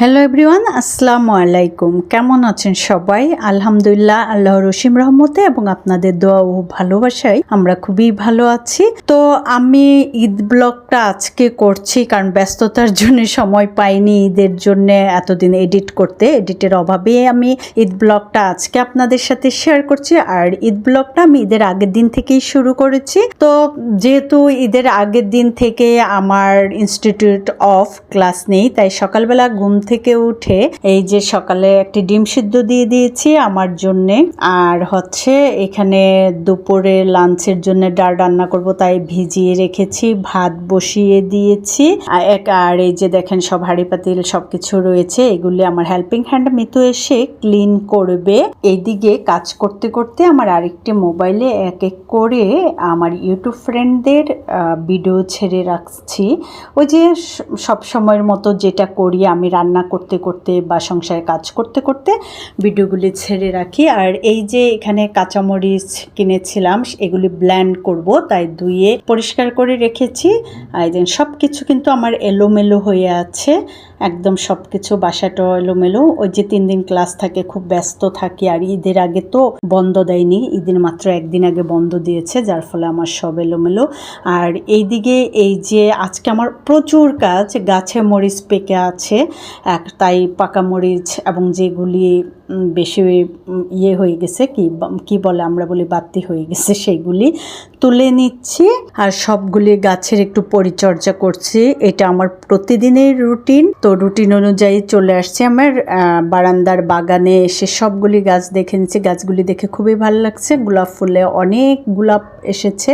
Hello everyone আসসালামু আলাইকুম কেমন আছেন সবাই? আলহামদুলিল্লাহ আল্লাহ রসিম রহমতে এবং আপনাদের দোয়া ও ভালোবাসায় আমরা খুবই ভালো আছি। তো আমি ঈদ ব্লগটা আজকে করছি কারণ ব্যস্ততার জন্য সময় পাইনি ঈদের জন্য এতদিন এডিট করতে। এডিটের অভাবে আমি ঈদ ব্লগটা আজকে আপনাদের সাথে শেয়ার করছি। আর ঈদ ব্লগটা আমি ঈদের আগের দিন থেকেই শুরু করেছি। তো যেহেতু ঈদের আগের দিন থেকে আমার ইনস্টিটিউট অফ ক্লাস নেই, তাই সকালবেলা ঘুম থেকে উঠে এই যে সকালে একটি ডিম সিদ্ধ দিয়ে দিয়েছি আমার জন্যে। আর হচ্ছে এখানে দুপুরে লাঞ্চের জন্য ডাল রান্না করব, তাই ভিজিয়ে রেখেছি, ভাত বসিয়ে দিয়েছি। আর এই যে দেখেন সব হাঁড়ি পাতিল সবকিছু রয়েছে, এগুলি আমার হেল্পিং হ্যান্ড মিতু এসে ক্লিন করবে। এইদিকে কাজ করতে করতে আমার আরেকটি মোবাইলে এক এক করে আমার ইউটিউব ফ্রেন্ডদের ভিডিও ছেড়ে রাখছি। ওই যে সব সময়ের মতো যেটা করি আমি রান্না করতে করতে বা সংসারে কাজ করতে করতে ভিডিওগুলি ছেড়ে রাখি। আর এই যে এখানে কাঁচামরিচ কিনেছিলাম, এগুলি ব্ল্যান্ড করব, তাই ধুয়ে পরিষ্কার করে রেখেছি। আর দেন সব কিছু কিন্তু আমার এলোমেলো হয়ে আছে, একদম সব কিছু বাসাটা এলোমেলো। ওই যে তিন দিন ক্লাস থাকে, খুব ব্যস্ত থাকি, আর ঈদের আগে তো বন্ধ দেয়নি, ঈদের মাত্র একদিন আগে বন্ধ দিয়েছে, যার ফলে আমার সব এলোমেলো। আর এইদিকে এই যে আজকে আমার প্রচুর কাজ, গাছে মরিচ পেকে আছে এক তাই পাকা মরিচ এবং যেগুলি বেশি ইয়ে হয়ে গেছে কি কি বলে আমরা বলি বাতি হয়ে গেছে, সেগুলি তুলে নিচ্ছি। আর সবগুলি গাছের একটু পরিচর্যা করছি। এটা আমার প্রতিদিনের রুটিন। তো রুটিন অনুযায়ী চলে আসছে আমার বারান্দার বাগানে এসে সবগুলি গাছ দেখে নিচ্ছি। গাছগুলি দেখে খুবই ভালো লাগছে। গোলাপ ফুলে অনেক গোলাপ এসেছে।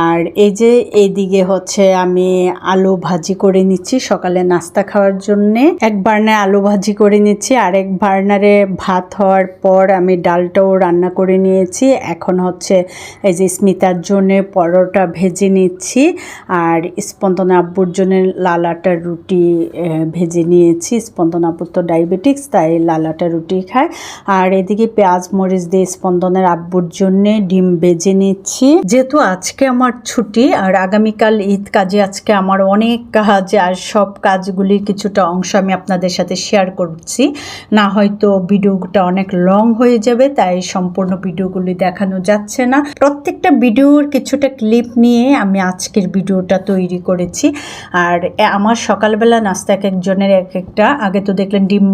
আর এই যে এইদিকে হচ্ছে আমি আলু ভাজি করে নিচ্ছি সকালে নাস্তা খাওয়ার জন্যে। এক বার্নায় আলু ভাজি করে নিচ্ছি, আর এক বার্নারে ভাত হওয়ার পর আমি ডালটাও রান্না করে নিয়েছি। এখন হচ্ছে এই যে স্মিতার জন্যে পরোটা ভেজে নিচ্ছি, আর স্পন্দন আব্বুর জন্য লাল আটার রুটি ভেজে নিয়েছি। স্পন্দন আব্বুর তো ডায়াবেটিক্স, তাই লাল আটার রুটি খায়। আর এদিকে পেঁয়াজ মরিচ দিয়ে স্পন্দনের আব্বুর জন্যে ডিম ভেজে নিচ্ছি। যেহেতু আজকে আমার ছুটি আর আগামীকাল ঈদ কাজে আজকে আমার অনেক কাজ আর সব কাজগুলির কিছুটা অংশ আমি আপনাদের সাথে শেয়ার করছি। না হয়তো ভিডিওটা অনেক লং হয়ে যাবে, তাই সম্পূর্ণ ভিডিওগুলি দেখানো যাচ্ছে না। প্রত্যেকটা ভিডিওর কিছুটা ক্লিপ নিয়ে আমি আজকের ভিডিওটা তৈরি করেছি। আর আমার সকালবেলা নাস্তা এক একজনের এক একটা, আগে তো দেখলেন ডিম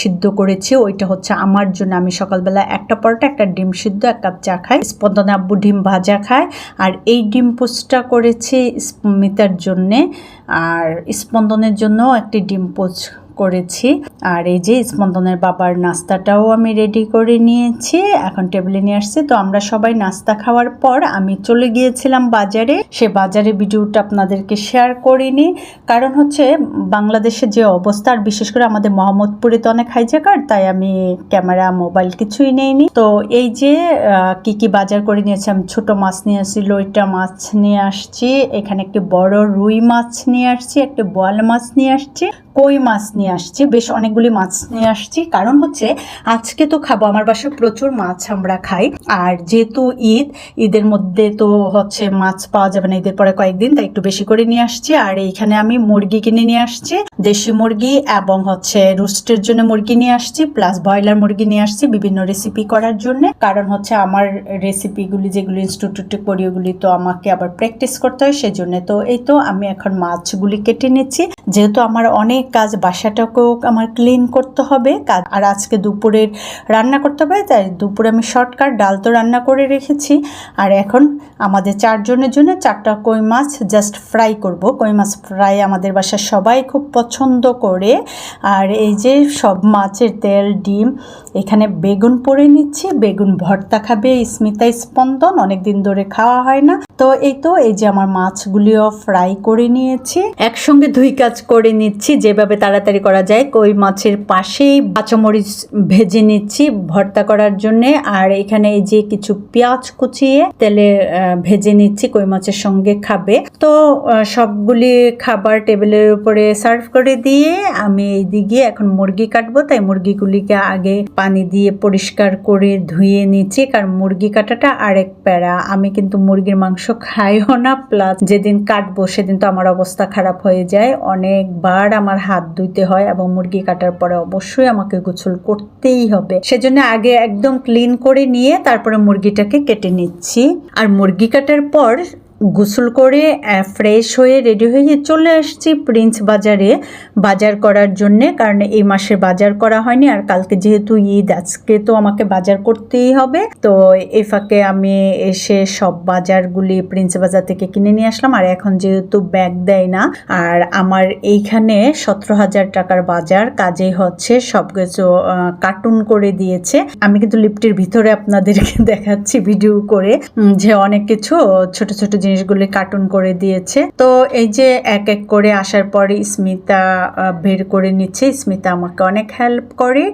সিদ্ধ করেছি, ওইটা হচ্ছে আমার জন্য। আমি সকালবেলা একটা পরোটা, একটা ডিম সিদ্ধ, এক কাপ চা খাই। স্পন্দন আব্বু ডিম ভাজা খায়। আর এই ডিম পোস্টটা করেছি স্মিতার জন্যে আর স্পন্দনের জন্য একটি ডিম পোচ করেছি। আর এই যে স্পন্দনের বাবার নাস্তাটাও আমি রেডি করে নিয়েছি। এখন টেবিলে নিয়ে আসছি। তো আমরা সবাই নাস্তা খাওয়ার পর আমি চলে গিয়েছিলাম বাজারে। সে বাজারে ভিডিওটা আপনাদেরকে শেয়ার করিনি। কারণ হচ্ছে বাংলাদেশের যে অবস্থা, আর বিশেষ করে আমাদের মোহাম্মদপুরে তো অনেক হাইজাকার তাই আমি ক্যামেরা মোবাইল কিছুই নেইনি। তো এই যে কি কি বাজার করে নিয়েছি, আমি ছোট মাছ নিয়ে আসছি লইটা মাছ নিয়ে আসছি, এখানে একটি বড় রুই মাছ নিয়ে আসছি, একটি বোয়াল মাছ নিয়ে আসছি, কই মাছ নিয়ে আসছি, বেশ অনেকগুলি মাছ নিয়ে আসছি। কারণ হচ্ছে, আজকে তো খাব, আমার বাসায় প্রচুর মাছ আমরা খাই। আর যেহেতু ঈদ, ঈদের মধ্যে তো হচ্ছে মাছ পাওয়া যাবে না, ঈদের পরে কয়েকদিন, তাই একটু বেশি করে নিয়ে আসছি। আর এইখানে আমি মুরগি কিনে নিয়ে আসছি, দেশি মুরগি এবং হচ্ছে রুস্টের জন্য মুরগি নিয়ে আসছি, প্লাস ব্রয়লার মুরগি নিয়ে আসছি বিভিন্ন রেসিপি করার জন্য। কারণ হচ্ছে, আমার রেসিপিগুলি যেগুলি ইনস্টিটিউটে করি, ওগুলি তো আমাকে আবার প্র্যাকটিস করতে হয়, সেজন্য তো এই তো আমি এখন মাছগুলি কেটে নিচ্ছি। যেহেতু আমার অনেক কাজ বাসাটাকেও আমার ক্লিন করতে হবে। আর আজকে দুপুরের রান্না করতে হবে, তাই দুপুরে আমি শর্টকাট ডাল তো রান্না করে রেখেছি। আর এখন আমাদের চারজনের জন্য চারটা কই মাছ জাস্ট ফ্রাই করব। কই মাছ ফ্রাই আমাদের বাসায় সবাই খুব পছন্দ করে। আর এই যে সব মাছের তেল, ডিম, এখানে বেগুন পরে নিচ্ছি। বেগুন ভর্তা খাবে স্মিতা স্পন্দন অনেক দিন ধরে খাওয়া হয় না। তো এই তো, এই যে আমার মাছগুলিও ফ্রাই করে নিয়েছি। একসঙ্গে দুই কাজ করে নিচ্ছি, যেভাবে তাড়াতাড়ি করা যায়। কই মাছের পাশেই কাঁচামরিচ ভেজে নিচ্ছি ভর্তা করার জন্য। আর এখানে এই যে কিছু পেঁয়াজ কুচিয়ে তেলে ভেজে নিচ্ছি, কই মাছের সঙ্গে খাবে। তো সবগুলি খাবার টেবিলের উপরে সার্ভ করে দিয়ে আমি এইদিকে এখন মুরগি কাটবো। তাই মুরগিগুলিকে আগে পানি দিয়ে পরিষ্কার করে ধুয়ে নিচ্ছি। কারণ মুরগি কাটাটা আরেক প্যারা। আমি কিন্তু মুরগির মাংস মাংস খাইও না প্লাস যেদিন কাটবো সেদিন তো আমার অবস্থা খারাপ হয়ে যায়। অনেকবার আমার হাত ধুইতে হয় এবং মুরগি কাটার পরে অবশ্যই আমাকে গোছল করতেই হবে। সেজন্য আগে একদম ক্লিন করে নিয়ে তারপরে মুরগিটাকে কেটে নিচ্ছি। আর মুরগি কাটার পর গোসল করে ফ্রেশ হয়ে রেডি হয়ে চলে আসছি প্রিন্স বাজারে। বাজার করার জন্যে, কারণ এই মাসে বাজার করা হয়নি আর কালকে যেহেতু ঈদ, আজকে তো আমাকে বাজার করতেই হবে। তো এই ফাঁকে আমি এসে সব বাজারগুলি প্রিন্স বাজার থেকে কিনে নিয়ে আসলাম। আর এখন যেহেতু ব্যাগ দেয় না, আর আমার এইখানে সতেরো হাজার টাকার বাজার কাজেই হচ্ছে সব কিছু কার্টুন করে দিয়েছে। আমি কিন্তু লিফটের ভিতরে আপনাদেরকে দেখাচ্ছি ভিডিও করে যে অনেক কিছু, ছোট ছোট জিনিসগুলি কার্টুন করে দিয়েছে। তো এই যে এক এক করে আসার পরে স্মিতা বের করে নিচ্ছে। স্মিতা আমাকে অনেক হেল্প করে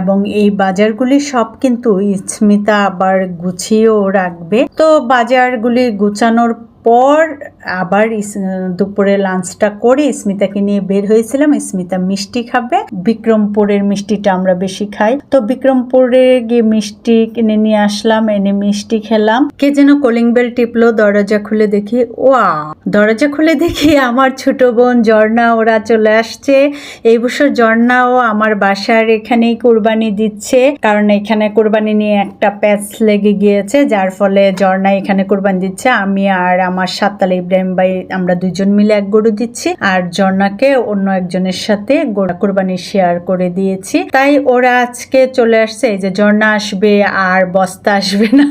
এবং এই বাজারগুলি সব কিন্তু স্মিতা আবার গুছিয়েও রাখবে। তো বাজারগুলি গুছানোর পর আবার দুপুরে লাঞ্চটা করে স্মিতাকে নিয়ে বের হয়েছিলাম। স্মিতা মিষ্টি খাবে। বিক্রমপুরের মিষ্টিটা আমরা বেশি খাই। তো বিক্রমপুরে গিয়ে মিষ্টি কিনে নিয়ে আসলাম, এনে মিষ্টি খেলাম। কে যেন কলিং বেল টিপলো, দরজা খুলে দেখি ওয়া দরজা খুলে দেখি আমার ছোট বোন ঝর্ণা, ওরা চলে আসছে। এই বছর ঝর্ণাও আমার বাসার এখানেই কোরবানি দিচ্ছে। কারণ এখানে কোরবানি নিয়ে একটা প্যাচ লেগে গিয়েছে, যার ফলে ঝর্ণা এখানে কোরবানি দিচ্ছে, আমি আর আমার সাততালে ইব্রাহিম ভাই, আমরা দুজন মিলে এক গরু দিচ্ছি, আর জর্নাকে অন্য একজনের সাথে কোরবানি শেয়ার করে দিয়েছি। তাই ওরা আজকে চলে আসছে, এই যে ঝর্ণা আসবে, আর বস্তা আসবে না।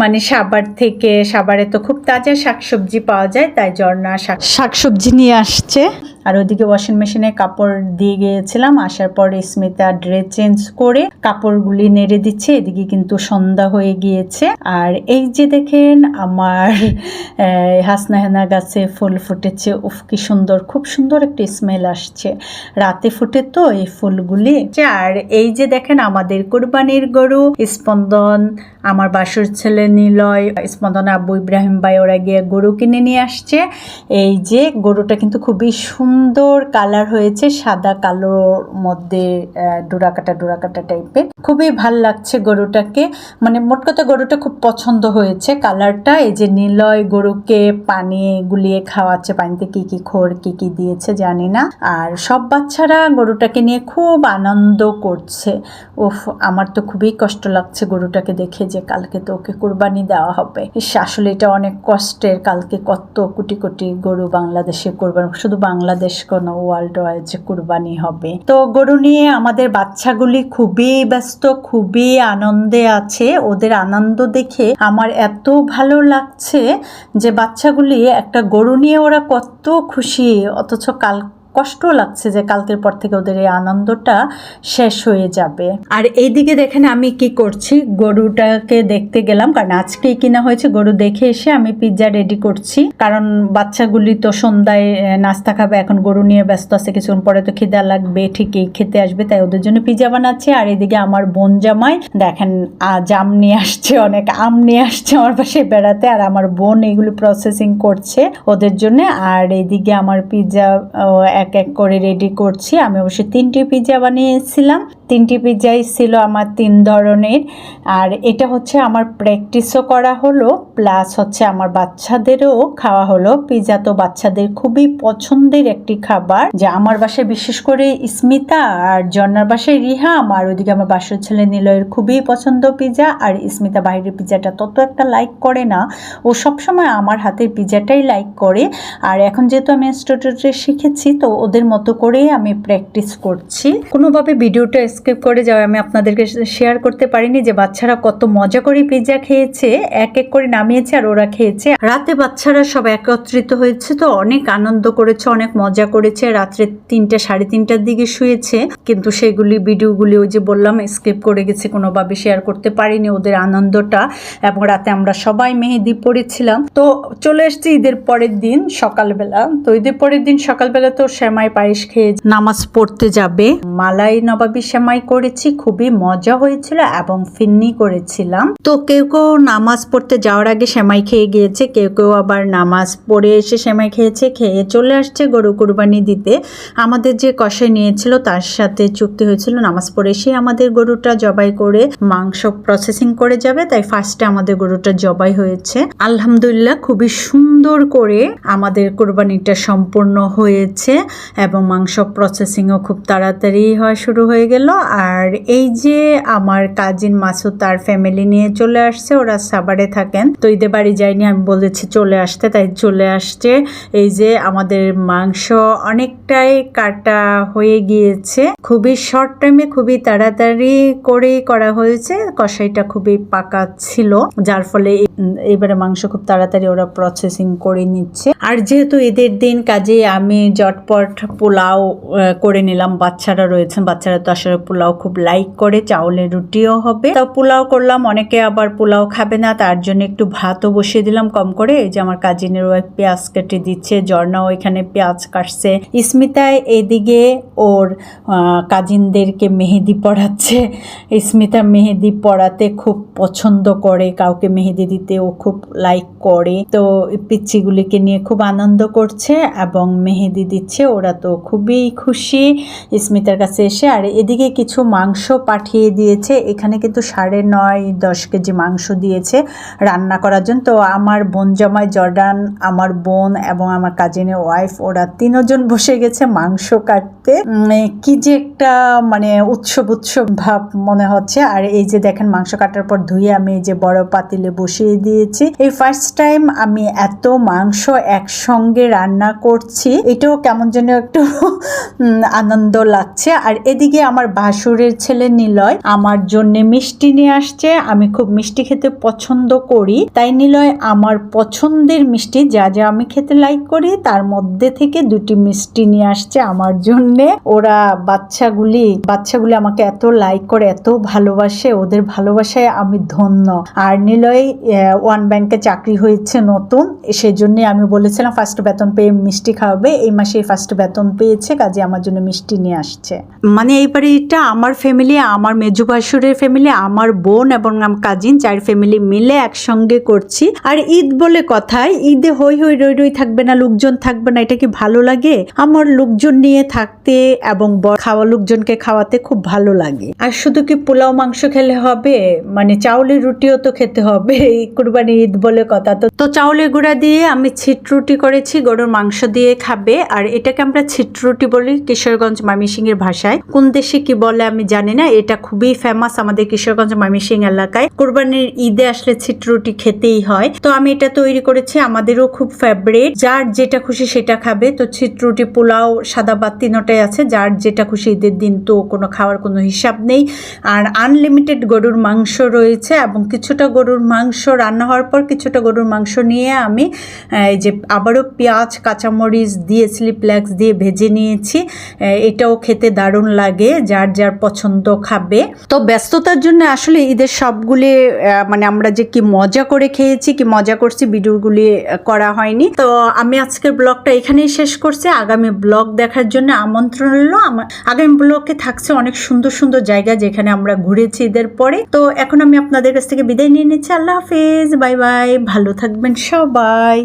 মানে সাবার থেকে, সাবারে তো খুব তাজা শাকসবজি পাওয়া যায়, তাই ঝর্ণা শাক শাকসবজি নিয়ে আসছে। আর ওদিকে ওয়াশিং মেশিনে কাপড় দিয়ে গিয়েছিলাম, আসার পর স্মিতা ড্রেস চেঞ্জ করে কাপড়গুলি নেড়ে দিচ্ছে, এদিকে কিন্তু সন্ধ্যা হয়ে গিয়েছে। আর এই যে দেখেন আমার হাসনাহেনা গাছে ফুল ফুটেছে, উফ, কি সুন্দর, খুব সুন্দর একটা স্মেল আসছে। রাতে ফুটে তো এই ফুলগুলি। আর এই যে দেখেন আমাদের কোরবানির গরু, স্পন্দন, আমার বাসুর ছেলে নিলয়, স্পন্দন আব্বু ইব্রাহিম ভাই ওরা গিয়ে গরু কিনে নিয়ে আসছে। এই যে গরুটা কিন্তু খুবই সুন্দর কালার হয়েছে, সাদা কালোর মধ্যে ডোরাকাটা ডোরাকাটা টাইপের। খুবই ভালো লাগছে গরুটাকে। মানে মোট কথা গরুটা খুব পছন্দ হয়েছে কালারটা। এই যে নিলয় গরুকে পানি গুলিয়ে খাওয়াচ্ছে, পানিতে কি কি খোর, কি কি দিয়েছে জানি না। আর সব বাচ্চারা গরুটাকে নিয়ে খুব আনন্দ করছে। উফ, আমার তো খুবই কষ্ট লাগছে গরুটাকে দেখে যে কালকে তো ওকে কোরবানি দেওয়া হবে। আসলে এটা অনেক কষ্টের। কালকে কত কোটি কোটি গরু বাংলাদেশে কোরবানি, শুধু বাংলাদেশ কোনো ওয়ার্ল্ড ওয়াইজ কোরবানি হবে। তো গরু নিয়ে আমাদের বাচ্চাগুলি খুবই ব্যস্ত, খুবই আনন্দে আছে। ওদের আনন্দ দেখে আমার এত ভালো লাগছে যে বাচ্চাগুলি একটা গরু নিয়ে ওরা কত খুশি। অথচ কাল কষ্ট লাগছে যে কালকের পর থেকে ওদের এই আনন্দটা শেষ হয়ে যাবে। আর এইদিকে দেখেন আমি কি করছি, গরুটাকে দেখতে গেলাম, কারণ আজকেই কিনা হয়েছে, গরু দেখে এসে আমি পিৎজা রেডি করছি। কারণ বাচ্চাগুলি তো সন্ধ্যায় নাস্তা খাবে, এখন গরু নিয়ে ব্যস্ত আছে, কিছুক্ষণ পরে তো খিদা লাগবে, ঠিকই খেতে আসবে, তাই ওদের জন্য পিৎজা বানাচ্ছি। আর এদিকে আমার বোন জামাই, দেখেন জাম নিয়ে আসছে, অনেক আম নিয়ে আসছে আমার পাশে বেড়াতে, আর আমার বোন এগুলো প্রসেসিং করছে ওদের জন্য। আর এইদিকে আমার পিৎজা এক এক করে রেডি করছি। আমি অবশ্যই তিনটি পিজা বানিয়েছিলাম। তিনটি পিৎজাই ছিল আমার তিন ধরনের। আর এটা হচ্ছে আমার প্র্যাকটিসও করা হলো প্লাস হচ্ছে আমার বাচ্চাদেরও খাওয়া হলো। পিৎজা তো বাচ্চাদের খুবই পছন্দের একটি খাবার। যে আমার বাসায় বিশেষ করে স্মিতা আর জন্নার বাসায় রিহাম আর ওইদিকে আমার বাসার ছেলে নিলয়ের খুবই পছন্দ পিৎজা আর স্মিতা বাইরের পিৎজাটা তত একটা লাইক করে না। ও সবসময় আমার হাতের পিৎজাটাই লাইক করে। আর এখন যেহেতু আমি ইনস্টিটিউটে শিখেছি, তো ওদের মতো করেই আমি প্র্যাকটিস করছি। কোনোভাবে ভিডিওটা স্কিপ করে যাওয়া আমি আপনাদেরকে শেয়ার করতে পারিনি যে বাচ্চারা কত মজা করে পিৎজা খেয়েছে, এক এক করে নামিয়েছে আর ওরা খেয়েছে। রাতে বাচ্চারা সব একত্রিত হয়েছে তো অনেক আনন্দ করেছে, অনেক মজা করেছে। রাত্রে তিনটা, সাড়ে তিনটার দিকে শুয়েছে, কিন্তু সেগুলি ভিডিওগুলি ওই যে বললাম স্কিপ করে গেছে, কোনোভাবে শেয়ার করতে পারিনি ওদের আনন্দটা এবং রাতে আমরা সবাই মেহেদি পড়েছিলাম তো চলে এসেছি ঈদের পরের দিন সকালবেলা। তো ঈদের পরের দিন সকালবেলা তো শ্যামাই পায়েস খেয়ে নামাজ পড়তে যাবে। মালাই নবাবী শ্যামাই সেমাই করেছি, খুবই মজা হয়েছিল এবং ফিন্নি করেছিলাম। তো কেউ কেউ নামাজ পড়তে যাওয়ার আগে সেমাই খেয়ে গিয়েছে, কেউ কেউ আবার নামাজ পড়ে এসে সেমাই খেয়েছে, খেয়ে চলে আসছে গরু কুরবানি দিতে। আমাদের যে কষাই নিয়েছিল তার সাথে চুক্তি হয়েছিল, নামাজ পড়ে এসে আমাদের গরুটা জবাই করে মাংস প্রসেসিং করে যাবে, তাই ফার্স্টে আমাদের গরুটা জবাই হয়েছে। আলহামদুলিল্লাহ খুবই সুন্দর করে আমাদের কোরবানিটা সম্পূর্ণ হয়েছে এবং মাংস প্রসেসিংও খুব তাড়াতাড়ি হওয়া শুরু হয়ে গেল। আর এই যে আমার কাজিন মাসুদ তার ফ্যামিলি নিয়ে চলে আসছে, ওরা সাবারে থাকেন। তো ঈদে বাড়ি যায়নি, আমি বলেছি চলে আসতে, তাই চলে আসছে। এই যে আমাদের মাংস অনেকটাই কাটা হয়ে গিয়েছে। খুবই শর্ট টাইমে খুবই তাড়াতাড়ি করেই করা হয়েছে, কষাইটা খুবই পাকা ছিল, যার ফলে এবারে মাংস খুব তাড়াতাড়ি ওরা প্রসেসিং করে নিচ্ছে। আর যেহেতু এদের দিন কাজে আমি জটপট পোলাও করে নিলাম। বাচ্চারা রয়েছেন, বাচ্চারা তো আসলে পোলাও খুব লাইক করে, চাউলের রুটিও হবে। তো পোলাও করলাম, অনেকে আবার পোলাও খাবে না, তার জন্য একটু ভাতও বসিয়ে দিলাম কম করে। এই যে আমার কাজিনের ওয়াইফ পেঁয়াজ কেটে দিচ্ছে, ঝর্ণাও এখানে পেঁয়াজ কাটছে। স্মিতায় এদিকে ওর কাজিনদেরকে মেহেদি পড়াচ্ছে স্মিতা মেহেদি পড়াতে খুব পছন্দ করে, কাউকে মেহেদি দিতে ও খুব লাইক করে। তো পিচ্ছিগুলিকে নিয়ে খুব আনন্দ করছে এবং মেহেদি দিচ্ছে। ওরা তো খুবই খুশি। স্মিতার কাছে এসে আর এদিকে কিছু মাংস পাঠিয়ে দিয়েছে। এখানে কিন্তু সাড়ে নয়, দশ কেজি মাংস দিয়েছে রান্না করার জন্য। তো আমার বোন জামাই জর্ডান, আমার বোন এবং আমার কাজিনের ওয়াইফ ওরা তিনজন বসে গেছে মাংস কাটতে। কি যে একটা মানে উৎসব উৎসব ভাব মনে হচ্ছে। আর এই যে দেখেন মাংস কাটার পর ধুয়ে আমি এই যে বড় পাতিলে বসিয়ে দিয়েছি। এই ফার্স্ট টাইম আমি এত মাংস একসঙ্গে রান্না করছি, এটাও কেমন যেন একটু আনন্দ লাগছে। আর এদিকে আমার ভাসুরের ছেলে নিলয়, আমার জন্য মিষ্টি নিয়ে আসছে। আমি খুব মিষ্টি খেতে পছন্দ করি। তাই নিলয়, আমার পছন্দের মিষ্টি যা যা আমি খেতে লাইক করি, তার মধ্যে থেকে দুটি মিষ্টি নিয়ে আসছে আমার জন্য। ওরা বাচ্চাগুলি বাচ্চাগুলি আমাকে এত লাইক করে, এত ভালোবাসে, ওদের ভালোবাসায় আমি ধন্য। আর নিলয় ওয়ান ব্যাংকে চাকরি হয়েছে নতুন, সেজন্য আমি বলেছিলাম ফার্স্ট বেতন পেয়ে মিষ্টি খাওয়াবে, এই মাসে ফার্স্ট বেতন পেয়েছে, কাজে আমার জন্য মিষ্টি নিয়ে আসছে। মানে এইবারে এটা আমার ফ্যামিলি আমার মেজু ভাসুরের ফ্যামিলি আমার বোন এবং আমার কাজিন চার ফ্যামিলি মিলে একসঙ্গে করছি। আর ঈদ বলে কথায়, ঈদে হই হই রই রই থাকবে না, লোকজন থাকবে না, এটা কি ভালো লাগে? আমার লোকজন নিয়ে থাকতে এবং খাওয়া লোকজনকে খাওয়াতে খুব ভালো লাগে। আর শুধু কি পোলাও, মাংস খেলে হবে? মানে চাউলের রুটিও তো খেতে হবে, এই কুরবানি ঈদ বলে কথা। তো তো চাউলের গুঁড়া দিয়ে আমি ছিটরুটি করেছি, গরুর মাংস দিয়ে খাবে। আর এটাকে আমরা ছিট রুটি বলি কিশোরগঞ্জ মামিসিংয়ের ভাষায়। কোন দেশে কি বলে আমি জানি না, এটা খুবই ফেমাস আমাদের কিশোরগঞ্জ মামিসিং এলাকায়। কোরবানির ঈদে আসলে ছিট রুটি খেতেই হয়। তো আমি এটা তৈরি করেছি, আমাদেরও খুব ফেভারিট যার যেটা খুশি সেটা খাবে। তো ছিট রুটি পোলাও, সাদা ভাত তিনোটাই আছে। যার যেটা খুশি ঈদের দিন তো কোনো খাওয়ার কোনো হিসাব নেই। আর আনলিমিটেড গরুর মাংস রয়েছে এবং কিছুটা গরুর মাংস রান্না হওয়ার পর কিছুটা গরুর মাংস নিয়ে আমি এই যে আবারও পেঁয়াজ, কাঁচামরিচ দিয়ে স্লিপলেক্স দিয়ে ভেজে নিয়েছি। এটাও খেতে দারুণ লাগে, যার যার পছন্দ খাবে। তো ব্যস্ততার জন্য আসলে ঈদের সবগুলি মানে আমরা যে কি মজা করে খেয়েছি, কি মজা করছি, ভিডিওগুলি করা হয়নি। তো আমি আজকের ব্লগটা এখানেই শেষ করছি। আগামী ব্লগ দেখার জন্য আমন্ত্রণ রইল। আমার আগামী ব্লগে থাকছে অনেক সুন্দর সুন্দর জায়গা যেখানে আমরা ঘুরেছি ঈদের পরে। তো এখন আমি আপনাদের কাছ থেকে বিদায় নিয়ে নিচ্ছি। আল্লাহ হাফেজ বাই বাই ভালো থাকবেন সবাই।